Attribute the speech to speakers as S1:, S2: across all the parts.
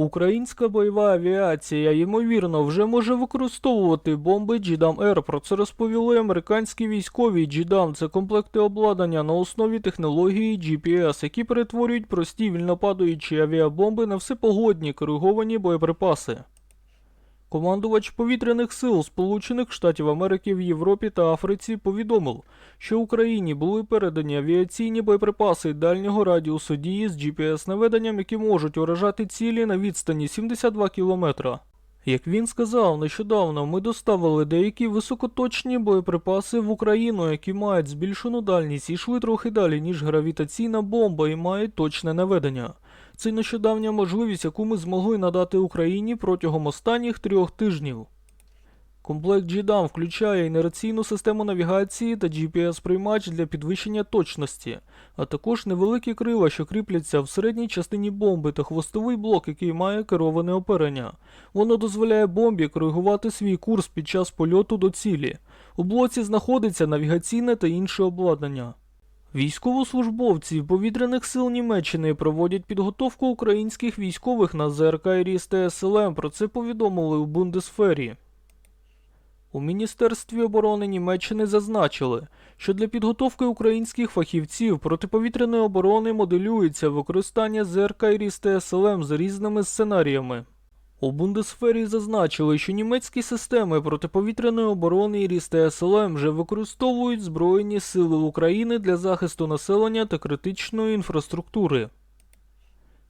S1: Українська бойова авіація, ймовірно, вже може використовувати бомби GDAM-R. Про це розповіли американські військові. GDAM – це комплекти обладнання на основі технології GPS, які перетворюють прості вільнопадаючі авіабомби на всепогодні кориговані боєприпаси. Командувач повітряних сил Сполучених Штатів Америки в Європі та Африці повідомив, що Україні були передані авіаційні боєприпаси дальнього радіусу дії з GPS-наведенням, які можуть уражати цілі на відстані 72 кілометра. Як він сказав, нещодавно ми доставили деякі високоточні боєприпаси в Україну, які мають збільшену дальність і йшли трохи далі, ніж гравітаційна бомба і мають точне наведення. Це нещодавня можливість, яку ми змогли надати Україні протягом останніх трьох тижнів. Комплект GDAM включає інерційну систему навігації та GPS-приймач для підвищення точності, а також невеликі крила, що кріпляться в середній частині бомби та хвостовий блок, який має кероване оперення. Воно дозволяє бомбі коригувати свій курс під час польоту до цілі. У блоці знаходиться навігаційне та інше обладнання. Військовослужбовці повітряних сил Німеччини проводять підготовку українських військових на ЗРК і РІС та СЛМ. Про це повідомили у Бундесфері. У Міністерстві оборони Німеччини зазначили, що для підготовки українських фахівців протиповітряної оборони моделюється використання ЗРК і РІС та СЛМ з різними сценаріями. У Бундесфері зазначили, що німецькі системи протиповітряної оборони і РІС та СЛМ вже використовують Збройні сили України для захисту населення та критичної інфраструктури.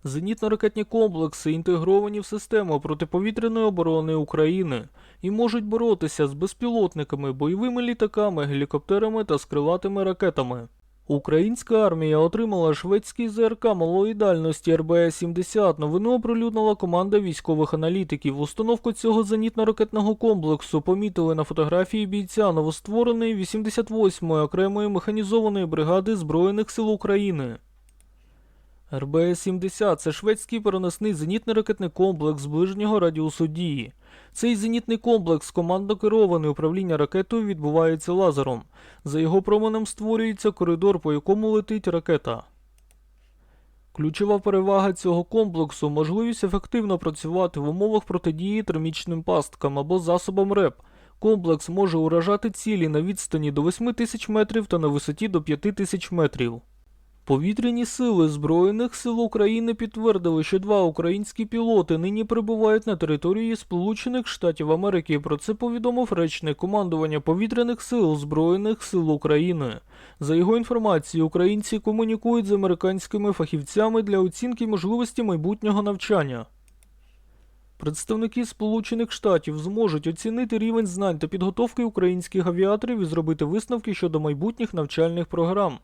S1: Зенітно-ракетні комплекси інтегровані в систему протиповітряної оборони України і можуть боротися з безпілотниками, бойовими літаками, гелікоптерами та з крилатими ракетами. Українська армія отримала шведський ЗРК малої дальності РБС-70. Новину оприлюднила команда військових аналітиків. Установку цього зенітно-ракетного комплексу помітили на фотографії бійця новоствореної 88-ї окремої механізованої бригади Збройних сил України. РБС-70 це шведський переносний зенітно-ракетний комплекс ближнього радіусу дії. Цей зенітний комплекс командно керований управління ракетою відбувається лазером. За його променем створюється коридор, по якому летить ракета. Ключова перевага цього комплексу можливість ефективно працювати в умовах протидії термічним пасткам або засобам РЕП. Комплекс може уражати цілі на відстані до 8 тисяч метрів та на висоті до 5 тисяч метрів. Повітряні сили Збройних сил України підтвердили, що два українські пілоти нині перебувають на території Сполучених Штатів Америки. Про це повідомив речник командування повітряних сил Збройних сил України. За його інформацією, українці комунікують з американськими фахівцями для оцінки можливості майбутнього навчання. Представники Сполучених Штатів зможуть оцінити рівень знань та підготовки українських авіаторів і зробити висновки щодо майбутніх навчальних програм.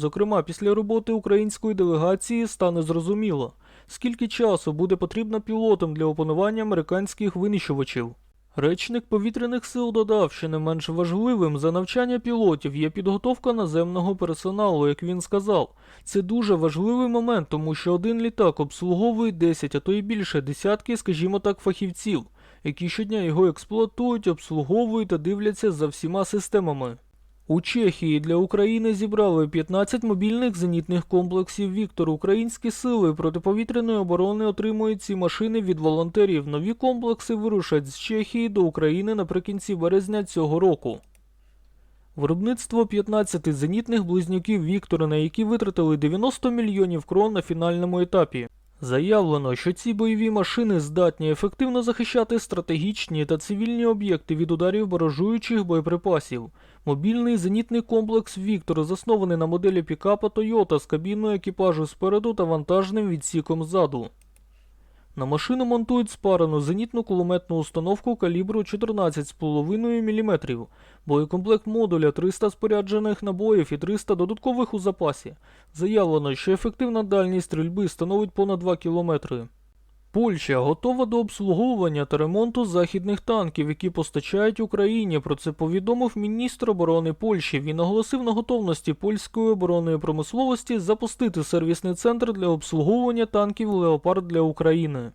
S1: Зокрема, після роботи української делегації стане зрозуміло, скільки часу буде потрібно пілотам для опанування американських винищувачів. Речник повітряних сил додав, що не менш важливим за навчання пілотів є підготовка наземного персоналу, як він сказав. Це дуже важливий момент, тому що один літак обслуговує 10, а то й більше десятки, скажімо так, фахівців, які щодня його експлуатують, обслуговують та дивляться за всіма системами. У Чехії для України зібрали 15 мобільних зенітних комплексів Віктор. Українські сили протиповітряної оборони отримують ці машини від волонтерів. Нові комплекси вирушать з Чехії до України наприкінці березня цього року. Виробництво 15 зенітних близнюків Віктора, на які витратили 90 мільйонів крон на фінальному етапі. Заявлено, що ці бойові машини здатні ефективно захищати стратегічні та цивільні об'єкти від ударів баражуючих боєприпасів. Мобільний зенітний комплекс Віктор заснований на моделі пікапа Тойота з кабіною екіпажу спереду та вантажним відсіком ззаду. На машину монтують спарену зенітну кулеметну установку калібру 14,5 мм, боєкомплект модуля 300 споряджених набоїв і 300 додаткових у запасі. Заявлено, що ефективна дальність стрільби становить понад 2 км. Польща готова до обслуговування та ремонту західних танків, які постачають Україні. Про це повідомив міністр оборони Польщі. Він оголосив на готовності польської оборонної промисловості запустити сервісний центр для обслуговування танків Леопард для України.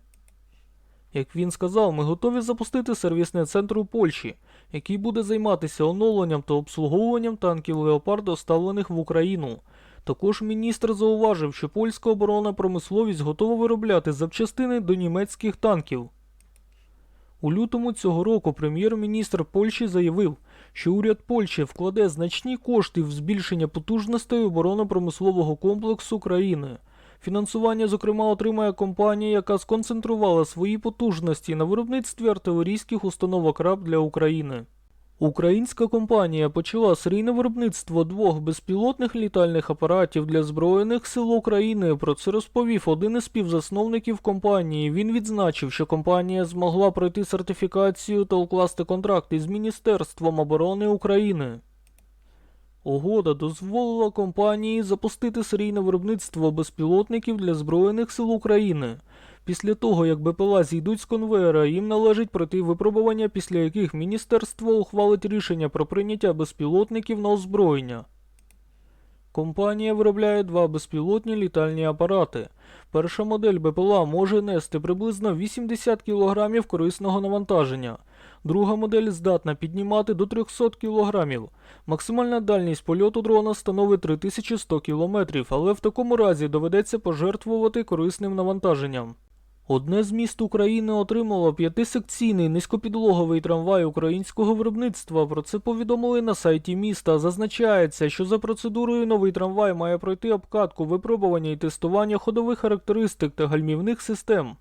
S1: Як він сказав, ми готові запустити сервісний центр у Польщі, який буде займатися оновленням та обслуговуванням танків Леопард, доставлених в Україну. Також міністр зауважив, що польська оборонна промисловість готова виробляти запчастини до німецьких танків. У лютому цього року прем'єр-міністр Польщі заявив, що уряд Польщі вкладе значні кошти в збільшення потужностей оборонно-промислового комплексу країни. Фінансування, зокрема, отримає компанія, яка сконцентрувала свої потужності на виробництві артилерійських установок РАБ для України. Українська компанія почала серійне виробництво двох безпілотних літальних апаратів для Збройних сил України. Про це розповів один із співзасновників компанії. Він відзначив, що компанія змогла пройти сертифікацію та укласти контракт із Міністерством оборони України. Угода дозволила компанії запустити серійне виробництво безпілотників для Збройних сил України. Після того, як БПЛА зійдуть з конвейера, їм належить пройти випробування, після яких міністерство ухвалить рішення про прийняття безпілотників на озброєння. Компанія виробляє два безпілотні літальні апарати. Перша модель БПЛА може нести приблизно 80 кг корисного навантаження. Друга модель здатна піднімати до 300 кг. Максимальна дальність польоту дрона становить 3100 км, але в такому разі доведеться пожертвувати корисним навантаженням. Одне з міст України отримало п'ятисекційний низькопідлоговий трамвай українського виробництва. Про це повідомили на сайті міста. Зазначається, що за процедурою новий трамвай має пройти обкатку випробування і тестування ходових характеристик та гальмівних систем.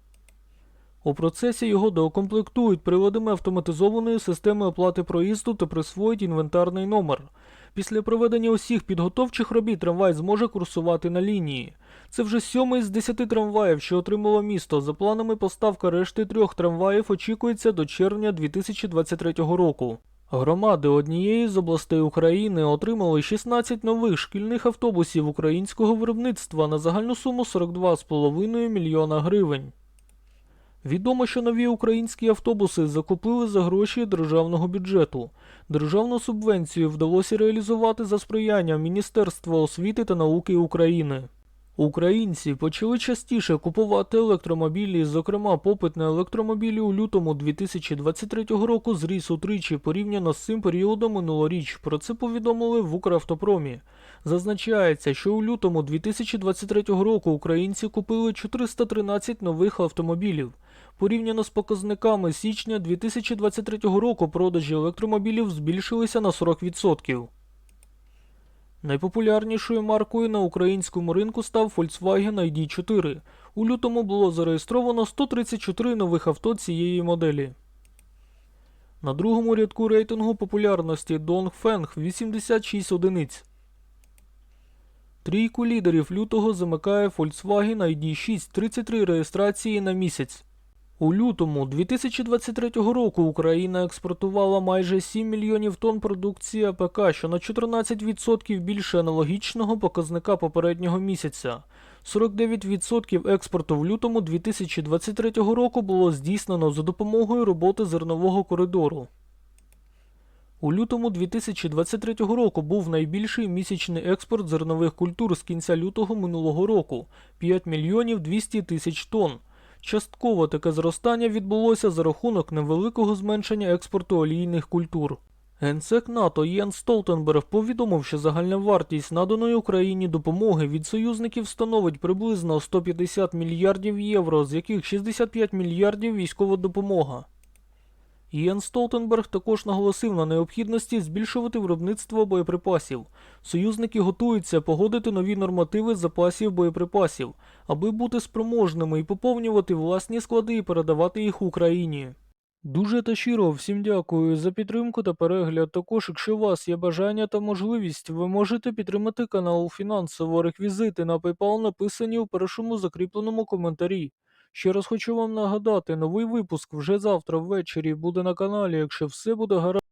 S1: У процесі його доукомплектують приладами автоматизованої системи оплати проїзду та присвоїть інвентарний номер. Після проведення усіх підготовчих робіт трамвай зможе курсувати на лінії. Це вже сьомий з десяти трамваїв, що отримало місто. За планами поставка решти трьох трамваїв очікується до червня 2023 року. Громади однієї з областей України отримали 16 нових шкільних автобусів українського виробництва на загальну суму 42,5 мільйона гривень. Відомо, що нові українські автобуси закупили за гроші державного бюджету. Державну субвенцію вдалося реалізувати за сприяння Міністерства освіти та науки України. Українці почали частіше купувати електромобілі, зокрема, попит на електромобілі у лютому 2023 року зріс утричі порівняно з цим періодом минулоріч. Про це повідомили в Укравтопромі. Зазначається, що у лютому 2023 року українці купили 413 нових автомобілів. Порівняно з показниками січня 2023 року продажі електромобілів збільшилися на 40%. Найпопулярнішою маркою на українському ринку став Volkswagen ID4. У лютому було зареєстровано 134 нових авто цієї моделі. На другому рядку рейтингу популярності Dongfeng 86 одиниць. Трійку лідерів лютого замикає Volkswagen ID6 33 реєстрації на місяць. У лютому 2023 року Україна експортувала майже 7 мільйонів тонн продукції АПК, що на 14% більше аналогічного показника попереднього місяця. 49% експорту в лютому 2023 року було здійснено за допомогою роботи зернового коридору. У лютому 2023 року був найбільший місячний експорт зернових культур з кінця лютого минулого року 5 мільйонів 200 тисяч тонн. Частково таке зростання відбулося за рахунок невеликого зменшення експорту олійних культур. Генсек НАТО Єн Столтенберг повідомив, що загальна вартість наданої Україні допомоги від союзників становить приблизно 150 мільярдів євро, з яких 65 мільярдів військова допомога. Єн Столтенберг також наголосив на необхідності збільшувати виробництво боєприпасів. Союзники готуються погодити нові нормативи запасів боєприпасів, аби бути спроможними і поповнювати власні склади і передавати їх Україні. Дуже та щиро всім дякую за підтримку та перегляд. Також, якщо у вас є бажання та можливість, ви можете підтримати канал фінансово. Реквізити на PayPal написані у першому закріпленому коментарі. Ще раз хочу вам нагадати, новий випуск вже завтра ввечері буде на каналі, якщо все буде гаразд.